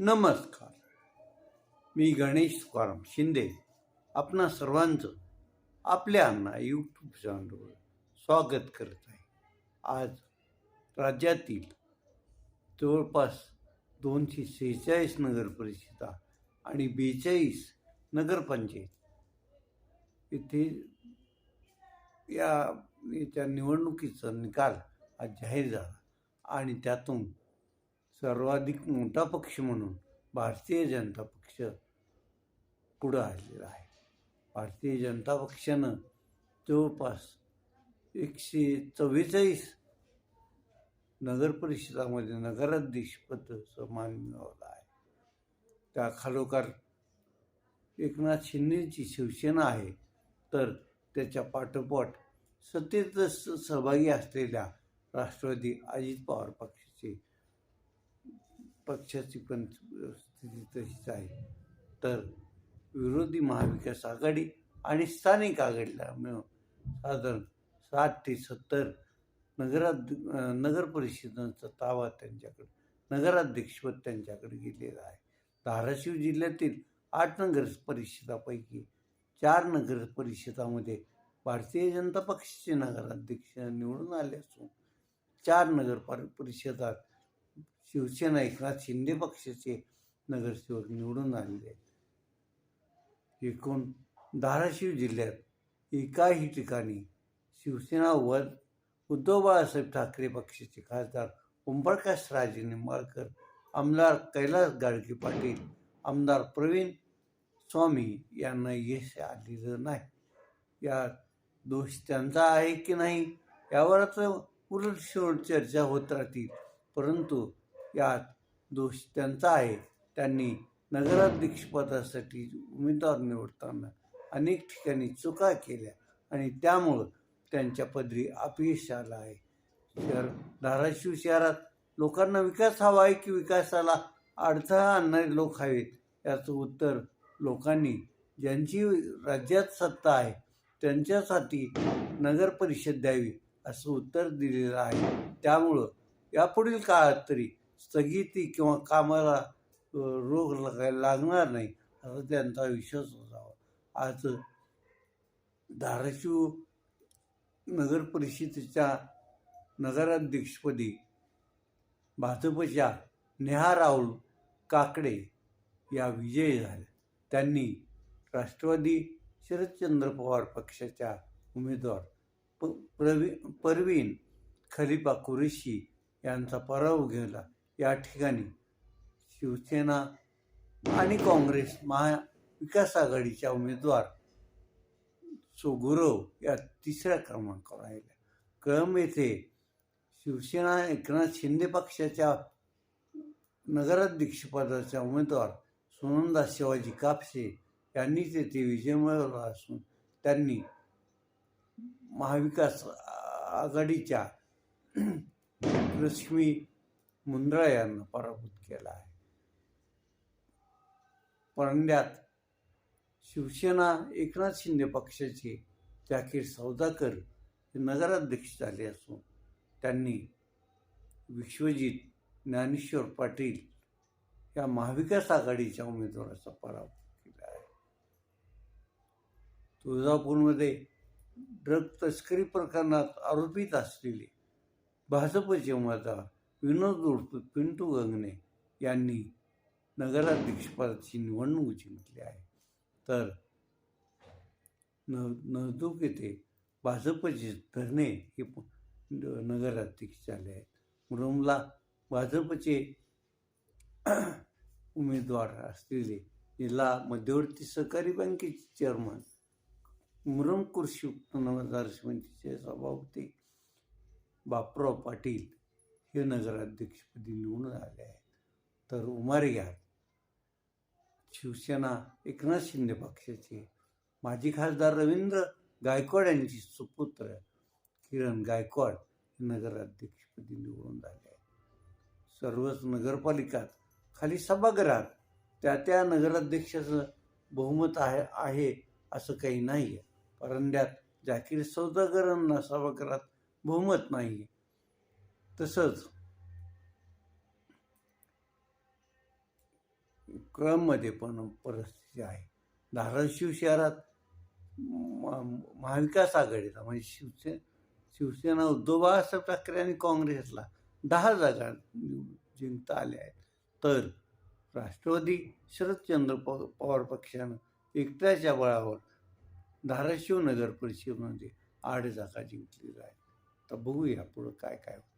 नमस्कार. मी गणेश तुकाराम शिंदे. आपणा सर्वांचं आपल्या यूट्यूब चॅनलवर स्वागत करत आहे. आज राज्यातील जवळपास दोनशे सेहेचाळीस नगरपरिषदा आणि बेचाळीस नगरपंचायत इथे या याच्या निवडणुकीचा निकाल आज जाहीर झाला आणि त्यातून सर्वाधिक मोठा पक्ष म्हणून भारतीय जनता पक्ष पुढं आलेला आहे. भारतीय जनता पक्षानं जवळपास एकशे चव्वेचाळीस नगरपरिषदामध्ये नगराध्यक्षपद मान मिळवला आहे. त्या खालोखाल एकनाथ शिंदेची शिवसेना आहे तर त्याच्या पाठोपाठ सत्तेत सहभागी असलेल्या राष्ट्रवादी अजित पवार पक्ष पक्षाची पण स्थिती तशीच आहे. तर विरोधी महाविकास आघाडी आणि स्थानिक आघाडीला मिळून साधारण साठ ते सत्तर नगराध नगर परिषदांचा ताबा त्यांच्याकडे नगराध्यक्षपद त्यांच्याकडे गेलेला आहे. धाराशिव जिल्ह्यातील आठ नगर परिषदापैकी चार नगर परिषदामध्ये भारतीय जनता पक्षाचे नगराध्यक्ष निवडून आले असून चार नगर परिषदात शिवसेना एकनाथ शिंदे पक्षाचे नगरसेवक निवडून आलेले आहेत एकूण धाराशिव जिल्ह्यात एकाही ठिकाणी शिवसेना व उद्धव बाळासाहेब ठाकरे पक्षाचे खासदार ओमप्रकाश राजे निंबाळकर आमदार कैलास गाडगे पाटील आमदार प्रवीण स्वामी यांना यश आलेलं नाही. या दोष त्यांचा आहे की नाही यावर आता उलट चर्चा होत राहतील. परंतु यात दोष त्यांचा आहे. त्यांनी नगराध्यक्षपदासाठी उमेदवार निवडताना अनेक ठिकाणी चुका केल्या आणि त्यामुळं त्यांच्या पदरी अपयश आलं आहे. शहर धाराशिव शहरात लोकांना विकास हवा आहे की विकासाला अडथळा आणणारे लोक हवेत? याचं उत्तर लोकांनी ज्यांची राज्यात सत्ता आहे त्यांच्यासाठी नगर परिषद द्यावी असं उत्तर दिलेलं आहे. त्यामुळं यापुढील काळात तरी स्थगिती किंवा कामाला रोग लागायला लागणार नाही असा त्यांचा विश्वास असावा. आज धाराशिव नगर परिषदेच्या नगराध्यक्षपदी भाजपच्या नेहा राहुल काकडे या विजयी झाल्या. त्यांनी राष्ट्रवादी शरदचंद्र पवार पक्षाच्या उमेदवार प प्रवी परवीन खलिफा कुरेशी यांचा पराभव केला. या ठिकाणी शिवसेना आणि काँग्रेस महाविकास आघाडीच्या उमेदवार सुगुरव या तिसऱ्या क्रमांकावर राहिल्या. कळंब येथे शिवसेना एकनाथ शिंदे पक्षाच्या नगराध्यक्षपदाच्या उमेदवार सुनंदा शिवाजी कापसे यांनी तेथे विजय मिळवला असून त्यांनी महाविकास आघाडीच्या लक्ष्मी मुंद्रा यांना पराभूत केला आहे. परंड्यात शिवसेना एकनाथ शिंदे पक्षाचे जाकीर सौदाकर हे नगराध्यक्ष झाले असून त्यांनी विश्वजित ज्ञानेश्वर पाटील या महाविकास आघाडीच्या उमेदवाराचा पराभव केला आहे. तुळजापूरमध्ये ड्रग तस्करी प्रकरणात आरोपित असलेले भाजपचे उमेदवार विनोद उर्फ पिंटू गंगणे यांनी नगराध्यक्षपदाची निवडणूक जिंकली आहे. तर न नजदूक येथे भाजपचे धरणे हे नगराध्यक्ष झाले आहेत. मुरुमला भाजपचे उमेदवार असलेले जिल्हा मध्यवर्ती सहकारी बँकेचे चेअरमन मुरम कृषी उत्पन्न समितीचे सभापती बापराव पाटील हे नगराध्यक्षपदी निवडून आले आहेत. तर उमारग्यात शिवसेना एकनाथ शिंदे पक्षाचे माजी खासदार रवींद्र गायकवाड यांची सुपुत्र किरण गायकवाड हे नगराध्यक्षपदी निवडून झाले आहेत. सर्वच नगरपालिकात खाली सभागृहात त्या त्या नगराध्यक्षाचं बहुमत आहे आहे असं काही नाही आहे परंड्यात जाकीर सौदागरांना सभागृहात बहुमत नाही आहे तसंच क्रममध्ये पण परिस्थिती आहे. धाराशिव शहरात म- महाविकास आघाडीला म्हणजे शिवसे शिवसेना उद्धव बाळासाहेब ठाकरे आणि काँग्रेसला दहा जागा जिंकता आल्या आहेत. तर राष्ट्रवादी शरदचंद्र प पवार पक्षानं एकट्याच्या बळावर धाराशिव नगर परिषदेमध्ये आठ जागा जिंकलेल्या आहेत. तर बघूया पुढं काय काय होतं.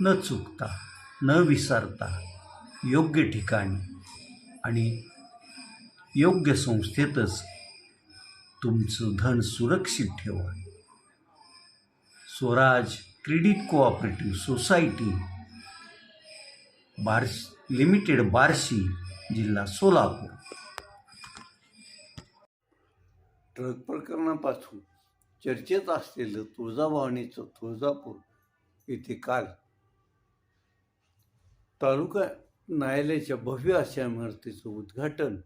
न चुकता न विसरता योग्य ठिकाणी आणि योग्य संस्थेतच तुमचं धन सुरक्षित ठेवा. Swaraj credit cooperative society Barshi limited Barshi जिल्हा सोलापूर. ट्रक प्रकरणापासून चर्चेत असलेलं तुळजाभवानीचं तुळजापूर येथे काल तालुका न्यायालयाच्या भव्य अशा इमारतीचं उद्घाटन.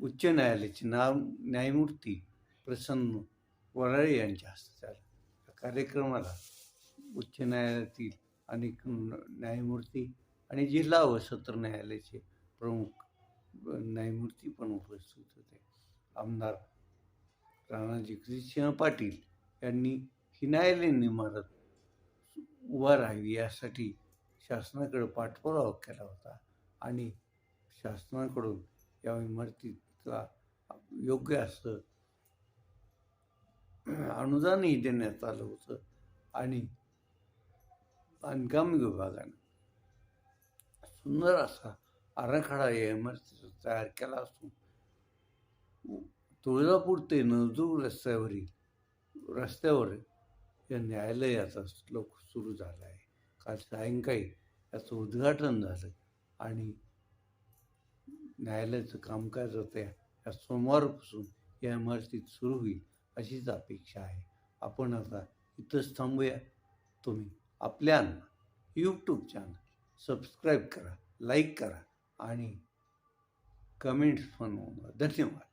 उच्च न्यायालयाचे नाव न्यायमूर्ती प्रसन्न वराळे यांच्या हस्ते झालं. या कार्यक्रमाला उच्च न्यायालयातील अनेक न्यायमूर्ती आणि जिल्हा व सत्र न्यायालयाचे प्रमुख न्यायमूर्ती पण उपस्थित होते. आमदार राणाजी कृष्ण पाटील यांनी ही न्यायालयीन इमारत उभा राहावी यासाठी शासनाकडे पाठपुरावा केला होता. आणि शासनाकडून या इमारतीला योग्य असं अनुदानही देण्यात आलं होतं. आणि बांधकाम विभागानं सुंदर असा आराखडा या इमारतीचा तयार केला असून तुळजापूर ते नवदुर्ग रस्त्यावरील रस्त्यावर या न्यायालयाचा श्लोक सुरू झाला आहे. काल सायंकाळी याचं उद्घाटन झालं आणि न्यायालयाचं कामकाज होतं या सोमवारपासून या इमारतीत सुरू होईल अशीच अपेक्षा आहे. आपण आता इथंच थांबूया. तुम्ही आपल्या यूट्यूब चॅनल सबस्क्राईब करा लाईक करा आणि कमेंट्स पण धन्यवाद.